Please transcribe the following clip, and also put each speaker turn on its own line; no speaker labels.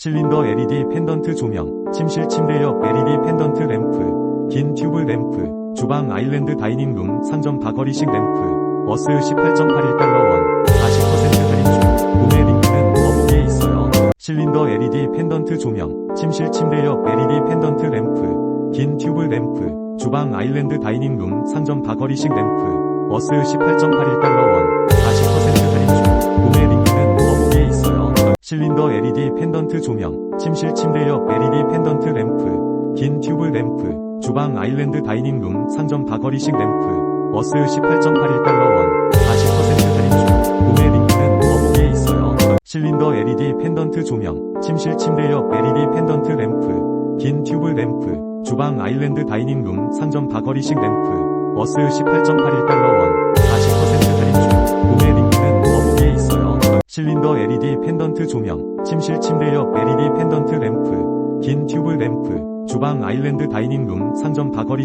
실린더 LED 펜던트 조명, 침실 침대 옆 LED 펜던트 램프, 긴 튜브 램프, 주방 아일랜드 다이닝룸 상점 다거리식 램프, 어스 18.81달러 원, 40% 할인 중, 구매 링크는 더보기에 있어요. 실린더 LED 펜던트 조명, 침실 침대 옆 LED 펜던트 램프, 긴 튜브 램프, 주방 아일랜드 다이닝룸 상점 다거리식 램프, 어스 18.81달러 실린더 LED 펜던트 조명, 침실 침대 옆 LED 펜던트 램프, 긴 튜브 램프, 주방 아일랜드 다이닝룸 상점 다거리식 램프, 어스 18.81달러 원, 40% 할인 중, 구매 링크는 더보기에 있어요. 실린더 LED 펜던트 조명, 침실 침대 옆 LED 펜던트 램프, 긴 튜브 램프, 주방 아일랜드 다이닝룸 상점 다거리식 램프, 어스 18.81달러 원, 실린더 LED 펜던트 조명, 침실 침대 옆 LED 펜던트 램프, 긴 튜브 램프, 주방 아일랜드 다이닝룸 상점 다거리